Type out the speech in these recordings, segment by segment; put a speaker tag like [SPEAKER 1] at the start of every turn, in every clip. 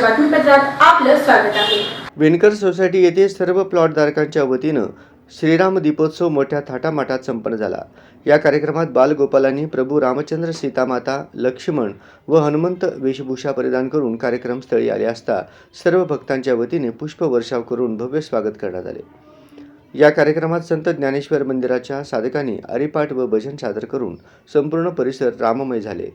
[SPEAKER 1] बातमीपत्रात आपलं स्वागत आहे.
[SPEAKER 2] विणकर सोसायटी येथे सर्व प्लॉटधारकांच्या वतीनं श्रीराम दीपोत्सव मोठ्या थाटामाटात संपन्न झाला. या कार्यक्रमात बालगोपालांनी प्रभू रामचंद्र सीतामाता लक्ष्मण व हनुमंत वेशभूषा परिधान करून कार्यक्रमस्थळी आले असता सर्व भक्तांच्या वतीने पुष्पवर्षाव करून भव्य स्वागत करण्यात आले. या कार्यक्रमात संत ज्ञानेश्वर मंदिराच्या साधकांनी अरिपाठ व भजन सादर करून संपूर्ण परिसर राममय झाले.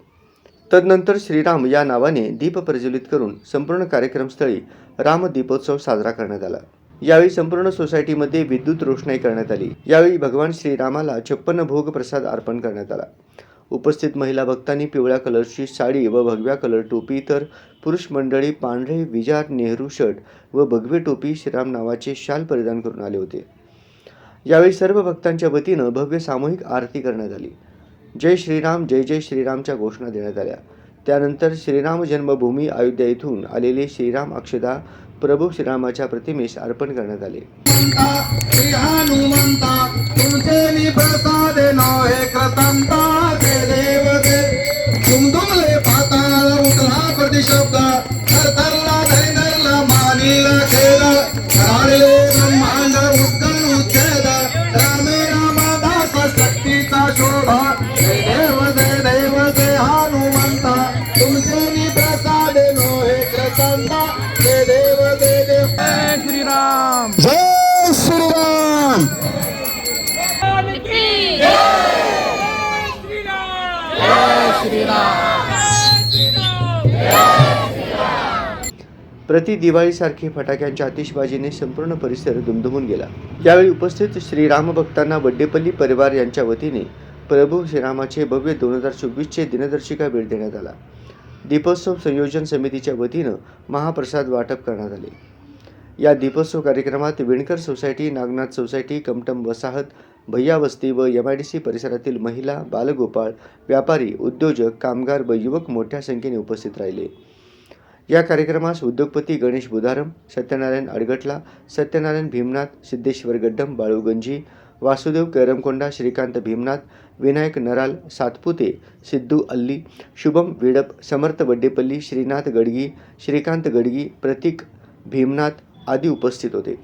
[SPEAKER 2] तदनंतर श्रीराम या नावाने दीप प्रज्वलित करून संपूर्ण कार्यक्रमस्थळी रामदीपोत्सव साजरा करण्यात आला. यावेळी संपूर्ण सोसायटीमध्ये विद्युत रोषणाई करण्यात आली. यावेळी भगवान श्रीरामाला छप्पन्न भोग प्रसाद अर्पण करण्यात आला. उपस्थित महिला भक्तांनी पिवळ्या कलरची साडी व भगव्या कलर टोपी तर पुरुष मंडळी पांढरे विजार नेहरू शर्ट व भगवे टोपी श्रीराम नावाचे शाल परिधान करून आले होते. यावेळी सर्व भक्तांच्या वतीनं भव्य सामूहिक आरती करण्यात आली. जय श्रीराम जय जय श्रीरामच्या घोषणा देण्यात आल्या. त्यानंतर श्रीराम जन्मभूमी अयोध्या येथून आलेले श्रीराम अक्षदा प्रभू श्रीरामाच्या प्रतिमेस अर्पण करण्यात आले.
[SPEAKER 3] हनुमंता श्री प्रसाद पाताळ उठला प्रतिशब्द
[SPEAKER 2] प्रति दिवाळीसारखे फटाक्यांच्या आतिषबाजीने संपूर्ण परिसर दुमदुमून गेला. यावेळी उपस्थित श्रीराम भक्तांना वड्डेपल्ली परिवार यांच्या वतीने प्रभू श्रीरामाचे भव्य दोन हजार चोवीसचे दिनदर्शिका भेट देण्यात आला. दीपोत्सव संयोजन समितीच्या वतीनं महाप्रसाद वाटप करण्यात आले. या दीपोत्सव कार्यक्रमात विणकर सोसायटी नागनाथ सोसायटी कमटम वसाहत भैयावस्ती व एम आय डी सी परिसरातील महिला बालगोपाळ व्यापारी उद्योजक कामगार व युवक मोठ्या संख्येने उपस्थित राहिले. या कार्यक्रमास उद्योगपती गणेश बुधारम सत्यनारायण अडगटला सत्यनारायण भीमनाथ सिद्धेश्वर गड्डम बाळूगंजी वासुदेव कैरमकोंडा श्रीकांत भीमनाथ विनायक नराल सातपुते सिद्धू अल्ली शुभम विडप समर्थ वड्डेपल्ली श्रीनाथ गडगी श्रीकांत गडगी प्रतीक भीमनाथ आदी उपस्थित होते.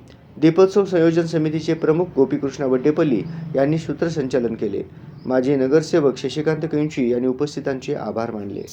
[SPEAKER 2] दीपोत्सव संयोजन समितीचे प्रमुख गोपीकृष्ण वड्डेपल्ली यांनी सूत्रसंचालन केले. माजी नगरसेवक शशिकांत कैंची यांनी उपस्थितांचे आभार मानले.